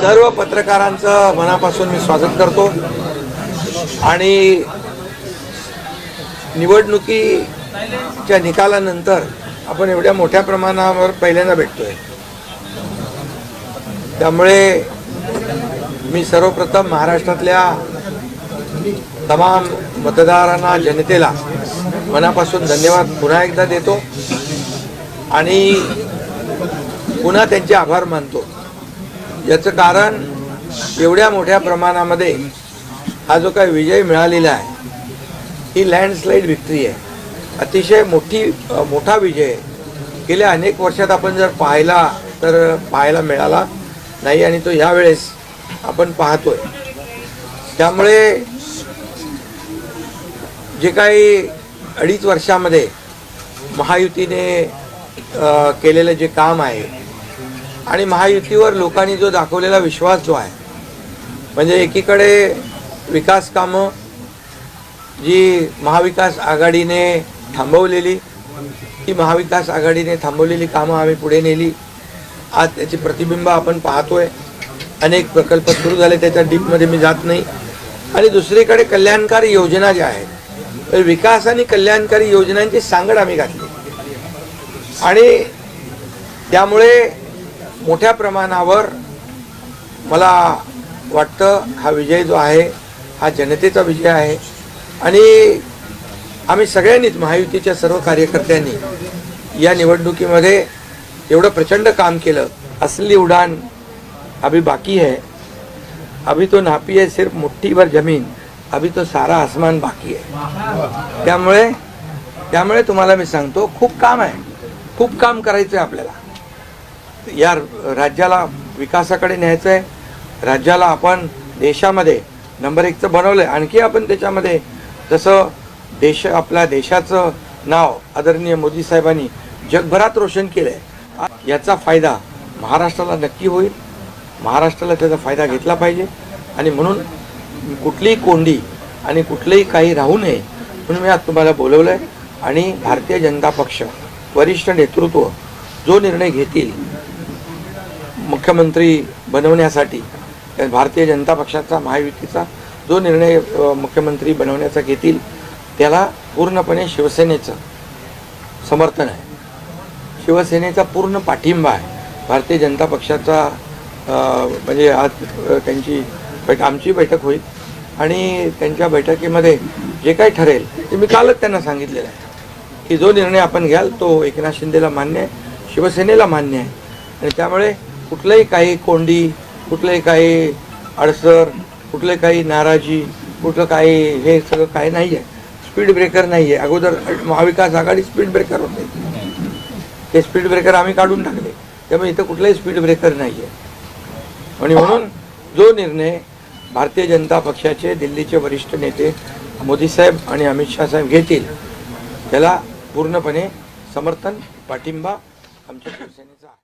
सर्व पत्रकारांचं मनापासून मी स्वागत करतो. आणि निवडणुकीच्या निकालानंतर आपण एवढ्या मोठ्या प्रमाणावर पहिल्यांदा भेटतोय. त्यामुळे मी सर्वप्रथम महाराष्ट्रातल्या तमाम मतदारांना जनतेला मनापासून धन्यवाद पुन्हा एकदा देतो. आणि पुन्हा त्यांचे आभार मानतो. याचं कारण एवढ्या मोठ्या प्रमाणामध्ये हा जो काही विजय मिळालेला आहे ही लँडस्लाईड विक्ट्री आहे. अतिशय मोठी मोठा विजय गेल्या अनेक वर्षात आपण जर पाहिला तर पाहायला मिळाला नाही आणि तो ह्यावेळेस आपण पाहतोय. त्यामुळे जे काही अडीच वर्षामध्ये महायुतीने केलेलं जे काम आहे आणि महायुतीवर लोकांनी जो दाखवलेला विश्वास जो आहे म्हणजे एकीकडे विकास कामं जी महाविकास आघाडीने थांबवलेली ती महाविकास आघाडीने थांबवलेली कामं आम्ही पुढे नेली. आज त्याची प्रतिबिंब आपण पाहतोय. अनेक प्रकल्प सुरू झाले त्याच्या डीपमध्ये मी जात नाही. आणि दुसरीकडे कल्याणकारी योजना ज्या आहेत तर विकास आणि कल्याणकारी योजनांची सांगड आम्ही घातली. आणि त्यामुळे मोठ्या प्रमाणावर मला वाटतं हा विजय जो आहे हा जनतेचा विजय आहे. आणि आम्ही सगळ्यांनीच महायुतीच्या सर्व कार्यकर्त्यांनी या निवडणुकीमध्ये एवढं प्रचंड काम केलं. असली उडान अभी बाकी है. अभी तो नापी है सिर्फ मुठ्ठीभर जमीन. अभी तो सारा आसमान बाकी आहे त्यामुळे त्यामुळे तुम्हाला मी सांगतो खूप काम आहे. खूप काम करायचं आहे आपल्याला. या राज्याला विकासाकडे न्यायचं आहे. राज्याला आपण देशामध्ये नंबर एकचं बनवलं आहे आणखी आपण त्याच्यामध्ये जसं देश आपल्या देशाचं नाव आदरणीय मोदी साहेबांनी जगभरात रोशन केलं आहे याचा फायदा महाराष्ट्राला नक्की होईल. महाराष्ट्राला त्याचा फायदा घेतला पाहिजे. आणि म्हणून कुठलीही कोंडी आणि कुठलंही काही राहू नये म्हणून मी आज तुम्हाला बोलवलं आहे आणि भारतीय जनता पक्ष वरिष्ठ नेतृत्व जो निर्णय घेतील मुख्यमंत्री बनवण्यासाठी त्या भारतीय जनता पक्षाचा महायुतीचा जो निर्णय मुख्यमंत्री बनवण्याचा घेतील त्याला पूर्णपणे शिवसेनेचं समर्थन आहे. शिवसेनेचा पूर्ण पाठिंबा आहे. भारतीय जनता पक्षाचा म्हणजे आज त्यांची बैठ आमची बैठक होईल. आणि त्यांच्या बैठकीमध्ये जे काही ठरेल ते मी कालच त्यांना सांगितलेलं आहे. की जो निर्णय आपण घ्याल तो एकनाथ शिंदेला मान्य आहे शिवसेनेला मान्य आहे. आणि त्यामुळे कुठलंही काही कोंडी कुठलंही काही अडसर कुठले काही नाराजी कुठलं काही हे सगळं काही नाही आहे स्पीड ब्रेकर नाही आहे अगोदर महाविकास आघाडी स्पीड ब्रेकर होते. ते स्पीड ब्रेकर आम्ही काढून टाकले. त्यामुळे इथं कुठलाही स्पीड ब्रेकर नाही आहे आणि म्हणून जो निर्णय भारतीय जनता पक्षाचे दिल्लीचे वरिष्ठ नेते मोदी साहेब आणि अमित शाह साहेब घेतील त्याला पूर्णपणे समर्थन पाठिंबा आमच्या शिवसेनेचा